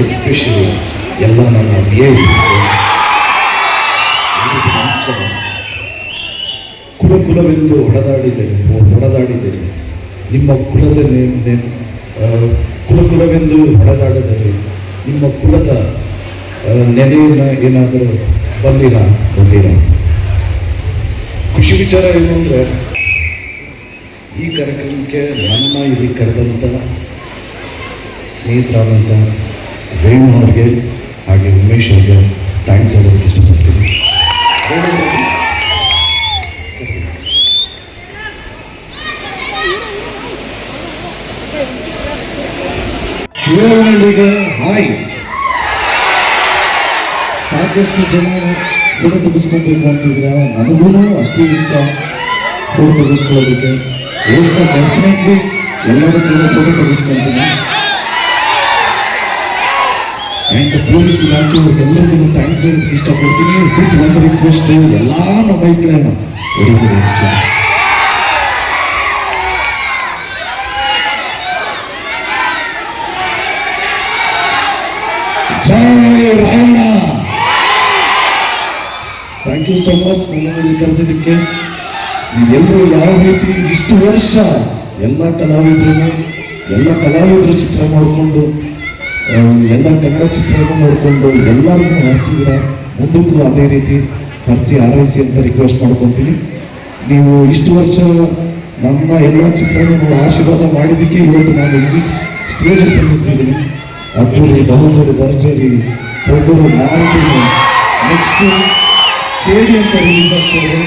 Especially ಎಲ್ಲ ನನ್ನ V I ನಮಸ್ಕಾರ ಕುಲ ಕುಲವೆಂದು ಹೊಡೆದಾಡಿದ್ದೇನೆ ಹೊಡೆದಾಡಿದ್ದೇನೆ ನಿಮ್ಮ ಕುಲದ ಕುಲ ಕುಲವೆಂದು ಹೊಡೆದಾಡದಲ್ಲಿ ನಿಮ್ಮ ಕುಲದ ನೆನೆಯನ್ನು ಏನಾದರೂ ಬಂದಿರ? ಬಂದಿರ. ಖುಷಿ ವಿಚಾರ ಏನು ಅಂದರೆ, ಈ ಕಾರ್ಯಕ್ರಮಕ್ಕೆ ನನ್ನ ಇಲ್ಲಿ ಕರೆದಂಥ ಸ್ನೇಹಿತರಾದಂಥ ವೇಣು ಅವ್ರಿಗೆ ಹಾಗೆ ಉಮೇಶ್ ಅವ್ರಿಗೆ ಥ್ಯಾಂಕ್ಸ್ ಹೇಳೋದಕ್ಕೆ ಇಷ್ಟಪಡ್ತೀನಿ ವೇಣು ಅವ್ರಿಗೆ ಹೀರೋಗಳಿಗೆ ಹಾಯ್ ಸಾಕಷ್ಟು ಜನ ಫೋಟೋ ತೆಗೆಸ್ಕೊಬೇಕು ಅಂತಿದ್ರೆ ನನಗೂ ಅಷ್ಟೇ ಇಷ್ಟ ಫೋಟೋ ತೆಗೆಸ್ಕೊಳ್ಳೋದಕ್ಕೆ ಹೇಳ್ತಾ ಡೆಫಿನೆಟ್ಲಿ ಎಲ್ಲರ ಕೂಡ ಫೋಟೋ ತೆಗೆಸ್ಕೊಳ್ತೀನಿ ಆ್ಯಂಡ್ ಪೊಲೀಸ್ ಇಲಾಖೆ ಎಲ್ಲರಿಗೂ ಥ್ಯಾಂಕ್ಸ್ ಹೇಳಕ್ಕೆ ಇಷ್ಟಪಡ್ತೀನಿ. ವಿತ್ ಒಂದು ರಿಕ್ವೆಸ್ಟ್ ಎಲ್ಲ ನಮ್ಮ Rayanna thank you so much ನನ್ನನ್ನು ಕರೆದಿದ್ದಕ್ಕೆ. ಎಲ್ಲರೂ ಯಾವ ರೀತಿ ಇಷ್ಟು ವರ್ಷ ಎಲ್ಲ ಕಲಾವಿದರನ್ನ, ಎಲ್ಲ ಕಲಾವಿದರು ಚಿತ್ರ ಮಾಡಿಕೊಂಡು ಎಲ್ಲ ಚಿತ್ರವನ್ನು ನೋಡಿಕೊಂಡು ಎಲ್ಲರಿಗೂ ಹರಿಸಿದ್ರೆ ಮುಂದಕ್ಕೂ ಅದೇ ರೀತಿ ಹರಿಸಿ ಆರೈಸಿ ಅಂತ ರಿಕ್ವೆಸ್ಟ್ ಮಾಡ್ಕೊತೀನಿ. ನೀವು ಇಷ್ಟು ವರ್ಷ ನಮ್ಮ ಎಲ್ಲ ಚಿತ್ರಗಳನ್ನು ಆಶೀರ್ವಾದ ಮಾಡಿದ್ದಕ್ಕೆ ಇವತ್ತು ನಾನು ಇಲ್ಲಿ ಸ್ಟೇಜ್ ಬಂದಿದ್ದೀನಿ. ಅದ್ದೂರಿ ಬಹುದೂರಿ ಭರ್ಜರಿ ದೊಡ್ಡೂರು ಮಾಡಿದ್ದೀನಿ ನೆಕ್ಸ್ಟ್ ಕೇಳಿ ಅಂತ ರಿಲೀಸ್ ಆಗ್ತಾರೆ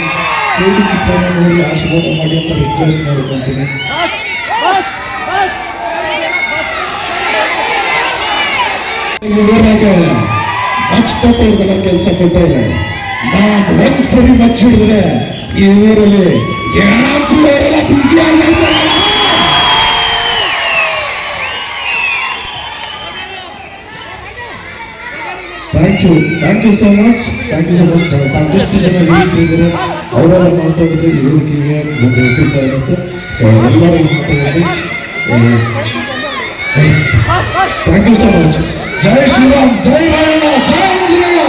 ಕೇಳಿ ಚಿತ್ರವನ್ನು ಆಶೀರ್ವಾದ ಮಾಡಿ ಅಂತ ರಿಕ್ವೆಸ್ಟ್ ಮಾಡ್ಕೊತೀನಿ. ಊರಾಗ ಮಚ್ಚಿಟ್ಟವ್ರಿಗೆಲ್ಲ ಕೆಲಸ ಕೊಟ್ಟವ್ರೆ ನಾನು ಒಂದ್ ಸರಿ ಮಚ್ಚಿಡಿದ್ರೆ ಈ ಊರಲ್ಲಿ ಏನಾದ್ರು ಬಿಸಿ ಆಗಿರ್ತಾರೆ thank you thank you so much thank you so much ಸಾಕಷ್ಟು ಜನ ಹೇಳಿದ್ರೆ ಅವರೆಲ್ಲ ಮಾತಾಡಿದ್ರೆ ಈ ವೇದಿಕೆಗೆ ಒಂದು ಉಪಯುಕ್ತ ಇರುತ್ತೆ ಸೊ ಎಲ್ಲರಿಗೂ ಮಾತಾಡಿದ್ರೆ ಥ್ಯಾಂಕ್ ಯು ಸೊ ಮಚ್ ಜೈ ಶ್ರೀರಾಮ್ ಜೈ ರಾಯಣ್ಣ ಜೈ Anjaneya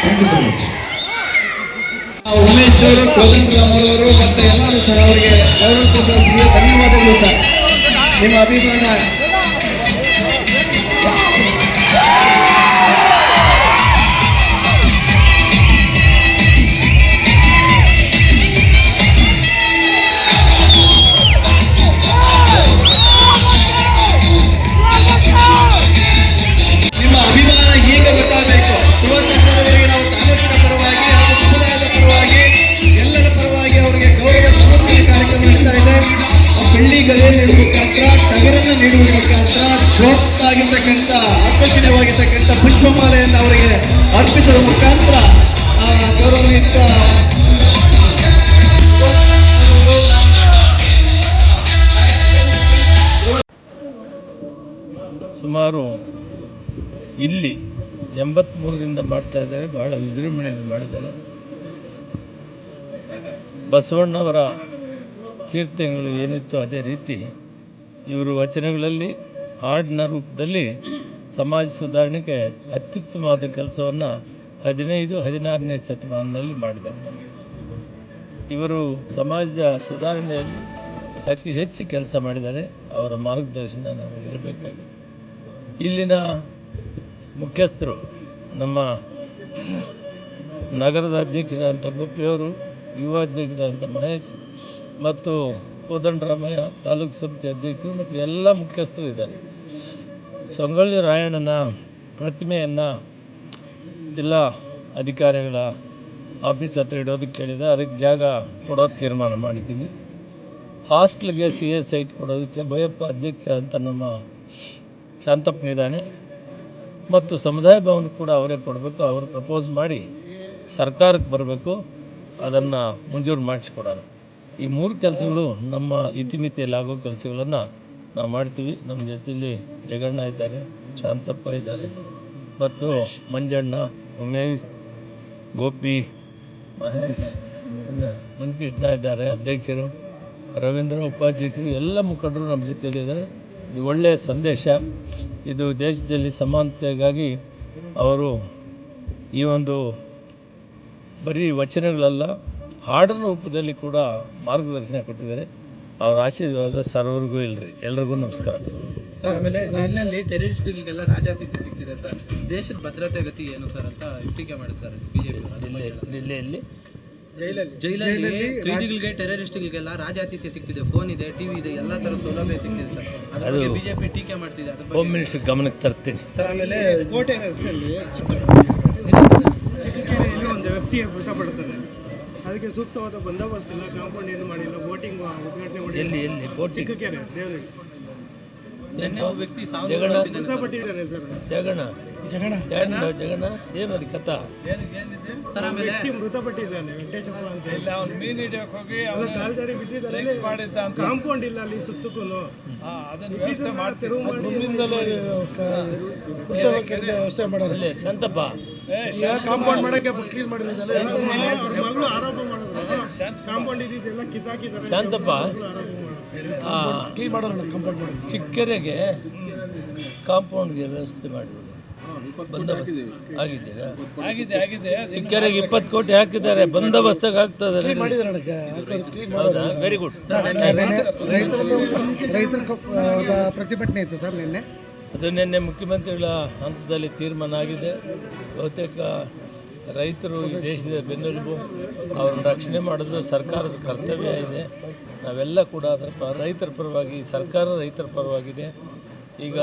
thank you so much Umesh ಅವರು ಕೋದಂಡರಾಮ್ ಅವರು ಮತ್ತೆ ಎಲ್ಲರೂ ಸರ್ ಅವರಿಗೆ ಧನ್ಯವಾದಗಳು ಸರ್. ನಿಮ್ಮ ಅಭಿಮಾನ ಟಗರನ್ನು ನೀಡುವ ಮುಖಾಂತರ ಶ್ರೋತಾಗಿರ್ತಕ್ಕಂಥ ಆಕರ್ಷಣೀಯವಾಗಿರ್ತಕ್ಕಂಥ ಪುಷ್ಪಮಾಲೆಯನ್ನು ಅವರಿಗೆ ಅರ್ಪಿಸುವ ಮುಖಾಂತರ, ಆ ಗೌರವಯುಕ್ತ ಸುಮಾರು ಇಲ್ಲಿ ಎಂಬತ್ತ್ಮೂರರಿಂದ ಮಾಡ್ತಾ ಇದ್ದಾರೆ, ಬಹಳ ವಿಜೃಂಭಣೆಯಲ್ಲಿ ಮಾಡಿದ್ದಾರೆ. ಬಸವಣ್ಣವರ ಕೀರ್ತನೆಗಳು ಏನಿತ್ತು ಅದೇ ರೀತಿ ಇವರು ವಚನಗಳಲ್ಲಿ, ಹಾಡಿನ ರೂಪದಲ್ಲಿ ಸಮಾಜ ಸುಧಾರಣೆಗೆ ಅತ್ಯುತ್ತಮವಾದ ಕೆಲಸವನ್ನು ಹದಿನೈದು, ಹದಿನಾರನೇ ಶತಮಾನದಲ್ಲಿ ಮಾಡಿದ್ದಾರೆ. ಇವರು ಸಮಾಜದ ಸುಧಾರಣೆಯಲ್ಲಿ ಅತಿ ಹೆಚ್ಚು ಕೆಲಸ ಮಾಡಿದ್ದಾರೆ. ಅವರ ಮಾರ್ಗದರ್ಶನ ನಾವು ಇರಬೇಕಾಗಿದೆ. ಇಲ್ಲಿನ ಮುಖ್ಯಸ್ಥರು, ನಮ್ಮ ನಗರದ ಅಧ್ಯಕ್ಷರಾದಂಥ ಗುಪ್ಪಿಯವರು ಯುವ ಅಧ್ಯಕ್ಷರಾದಂಥ ಮಹೇಶ್ ಮತ್ತು ಕೋದಂಡರಾಮಯ್ಯ ತಾಲೂಕು ಸಮಿತಿ ಅಧ್ಯಕ್ಷರು ಮತ್ತು ಎಲ್ಲ ಮುಖ್ಯಸ್ಥರು ಇದ್ದಾರೆ. ಸಂಗೊಳ್ಳಿ ರಾಯಣ್ಣನ ಪ್ರತಿಮೆಯನ್ನು ಜಿಲ್ಲಾ ಅಧಿಕಾರಿಗಳ ಆಫೀಸ್ ಹತ್ರ ಇಡೋದಕ್ಕೆ ಕೇಳಿದೆ. ಅದಕ್ಕೆ ಜಾಗ ಕೊಡೋ ತೀರ್ಮಾನ ಮಾಡಿದ್ದೀವಿ ಹಾಸ್ಟೆಲ್ಗೆ ಸಿ ಎ ಸೈಟ್ ಕೊಡೋದಕ್ಕೆ ಭಯಪ್ಪ ಅಧ್ಯಕ್ಷ ಅಂತ ನಮ್ಮ ಶಾಂತಪ್ಪನಿದ್ದಾನೆ ಮತ್ತು ಸಮುದಾಯ ಭವನ ಕೂಡ ಅವರೇ ಕೊಡಬೇಕು. ಅವರು ಪ್ರಪೋಸ್ ಮಾಡಿ ಸರ್ಕಾರಕ್ಕೆ ಬರಬೇಕು. ಅದನ್ನು ಮಂಜೂರು ಮಾಡಿಸ್ಕೊಡೋಣ. ಈ ಮೂರು ಕೆಲಸಗಳು ನಮ್ಮ ಇತಿಮಿತಿಯಲ್ಲಿ ಆಗೋ ಕೆಲಸಗಳನ್ನು ನಾವು ಮಾಡ್ತೀವಿ. ನಮ್ಮ ಜೊತೆಯಲ್ಲಿ ಜಗಣ್ಣ ಇದ್ದಾರೆ, ಶಾಂತಪ್ಪ ಇದ್ದಾರೆ ಮತ್ತು ಮಂಜಣ್ಣ, ಉಮೇಶ್, ಗೋಪಿ, ಮಹೇಶ್ ಮಂಕೃಷ್ಣ ಇದ್ದಾರೆ, ಅಧ್ಯಕ್ಷರು, ರವೀಂದ್ರ ಉಪಾಧ್ಯಕ್ಷರು, ಎಲ್ಲ ಮುಖಂಡರು ನಮ್ಮ ಜೊತೆಯಲ್ಲಿದ್ದಾರೆ ಇದು ಒಳ್ಳೆಯ ಸಂದೇಶ. ಇದು ದೇಶದಲ್ಲಿ ಸಮಾನತೆಗಾಗಿ ಅವರು ಈ ಒಂದು ಬರೀ ವಚನಗಳಲ್ಲ ಹಾಡಿನ ರೂಪದಲ್ಲಿ ಕೂಡ ಮಾರ್ಗದರ್ಶನ ಕೊಟ್ಟಿದ್ದಾರೆ. ಅವರ ಆಶೀರ್ವಾದ ಸರ್ವರಿಗೂ ಇಲ್ಲರಿ ಎಲ್ರಿಗೂ ನಮಸ್ಕಾರ. ಸರ್ ಆಮೇಲೆ ಜೈಲಿನಲ್ಲಿ ಟೆರರಿಸ್ಟ್ಗಳಿಗೆಲ್ಲ ರಾಜಾತಿಥ್ಯ ಸಿಗ್ತಿದೆ ಅಂತ. ದೇಶದ ಭದ್ರತೆ ಗತಿ ಏನು ಸರ್ ಅಂತ ಟೀಕೆ ಮಾಡಿ ಸರ್ ಬಿಜೆಪಿ ದಿಲ್ಲಿ ದಿಲ್ಲಿಯಲ್ಲಿ ಜೈಲಲ್ಲಿ. ಕೈದಿಗಳಿಗೆ ಟೆರರಿಸ್ಟ್ಗಳಿಗೆಲ್ಲ ರಾಜಾತಿಥ್ಯ ಸಿಕ್ಕಿದೆ. ಫೋನ್ ಇದೆ ಟಿವಿ ಇದೆ ಎಲ್ಲ ತರ ಸೌಲಭ್ಯ ಸಿಗ್ತಿದೆ ಸರ್. ಅದು- ಬಿಜೆಪಿ ಟೀಕೆ ಮಾಡ್ತಿದೆ. ಹೋಮ್ ಮಿನಿಸ್ಟರ್ ಗಮನಕ್ಕೆ ತರ್ತೀನಿ. ಸರ್ ಆಮೇಲೆ ಕೋಟೆ ರಸ್ತೆಯಲ್ಲಿ ಚಿಕ್ಕಕೆರೆಯಲ್ಲಿ ಒಂದು ವ್ಯಕ್ತಿ ಮೃತಪಡ್ತಾನೆ ಅದಕ್ಕೆ ಸೂಕ್ತವಾದ ಬಂದೋಬಸ್ತ್ ಇಲ್ಲ ಕಾಂಪೌಂಡ್ ಏನು ಮಾಡಿಲ್ಲ ಬೋಟಿಂಗ್ ಉದ್ಘಾಟನೆ ಮಾಡಿ ಎಲ್ಲಿ ಎಲ್ಲಿ ಬೋಟಿಂಗ್? ಚಿಕ್ಕಕೆರೆ ದೇವರಿಗೆ. ಜಗಣ ಜಗಣ ಏನದು? ಕಥಾ ಸರ್ ಆಮೇಲೆ ವ್ಯಕ್ತಿ ಮೃತಪಟ್ಟಿದ್ದಾನೆ ವೆಂಕಟೇಶಪ್ಪ ಅಂತ. ಹೇಳಿ ಅಲ್ಲ ಕಾಲ್ ಜಾರಿ ಬಿದ್ದಿದ್ದಾರೆ ಕಾಂಪೌಂಡ್ ಇಲ್ಲ ಅಲ್ಲಿ ಸುತ್ತಕ್ಕೂ ತೆರವು ಮಾಡಿ ವ್ಯವಸ್ಥೆ ಮಾಡೋದು. ಸಂತಪ್ಪ ಶಾಂತಪ್ಪ. ಕಾಂಪೌಂಡ್ ಮಾಡಕ್ಕೆ ಕ್ಲೀನ್ ಮಾಡಿದ್ದಾರೆ ಮಗಳು ಆರೋಪ ಮಾಡಿದ್ರು. ಕಾಂಪೌಂಡ್ ಇದ್ದಿದ್ದೆಲ್ಲ ಕಿತ್ತಾಕಿದ್ದಾರೆ. ಕ್ಲೀನ್ ಮಾಡೋಣ ಕಾಂಪೌಂಡ್ ಮಾಡಿ ಚಿಕ್ಕರೆಗೆ ಕಾಂಪೌಂಡ್ಗೆ ವ್ಯವಸ್ಥೆ ಮಾಡಿಬಿಡಿ ಬಂದೋಬಸ್ತ್ ಆಗಿದ್ದೀರಾ ಆಗಿದೆ ಆಗಿದೆ. ಚಿಕ್ಕರೆಗೆ ಇಪ್ಪತ್ತು ಕೋಟಿ ಹಾಕಿದ್ದಾರೆ ಬಂದೋಬಸ್ತಾಗಿ ಆಗ್ತದೆ ಕ್ಲೀನ್ ಹೌದಾ? ವೆರಿ ಗುಡ್ ರೈತರದ್ದು ರೈತರ ಪ್ರತಿಭಟನೆ ಇತ್ತು ಸರ್ ನಿನ್ನೆ? ಅದು ನಿನ್ನೆ ಮುಖ್ಯಮಂತ್ರಿಗಳ ಹಂತದಲ್ಲಿ ತೀರ್ಮಾನ ಆಗಿದೆ. ಬಹುತೇಕ ರೈತರು ಈ ದೇಶದ ಬೆನ್ನೆಲುಬು, ಅವ್ರನ್ನ ರಕ್ಷಣೆ ಮಾಡೋದು ಸರ್ಕಾರದ ಕರ್ತವ್ಯ ಇದೆ. ನಾವೆಲ್ಲ ಕೂಡ ಅದರ ಪ, ರೈತರ ಪರವಾಗಿ, ಸರ್ಕಾರ ರೈತರ ಪರವಾಗಿದೆ. ಈಗ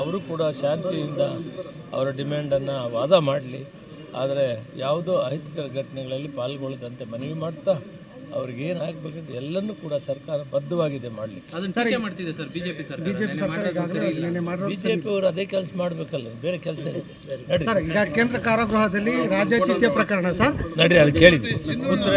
ಅವರು ಕೂಡ ಶಾಂತಿಯಿಂದ ಅವರ ಡಿಮ್ಯಾಂಡನ್ನು ವಾದ ಮಾಡಲಿ. ಆದರೆ ಯಾವುದೋ ಅಹಿತಕರ ಘಟನೆಗಳಲ್ಲಿ ಪಾಲ್ಗೊಳ್ಳದಂತೆ ಮನವಿ ಮಾಡ್ತಾ ಅವ್ರಿಗೆ ಏನು ಆಗಬೇಕಂತ ಎಲ್ಲನೂ ಕೂಡ ಸರ್ಕಾರ ಬದ್ಧವಾಗಿದೆ ಮಾಡಲಿಕ್ಕೆ. ಅದನ್ನ ಟೀಕೆ ಮಾಡ್ತಿದೆ ಸರ್ ಬಿಜೆಪಿ ಅವರು ಅದೇ ಕೆಲಸ ಮಾಡಬೇಕಲ್ಲ ಬೇರೆ ಕೆಲಸ ಇದೆ. ನಡ್ರಿ ಈಗ ಕೇಂದ್ರ ಕಾರಾಗೃಹದಲ್ಲಿ ರಾಜ್ಯಾತಿಥ್ಯ ಪ್ರಕರಣ ಸರ್. ನಡ್ರಿ ಅದು ಕೇಳಿದ್ವಿ ಉತ್ತರ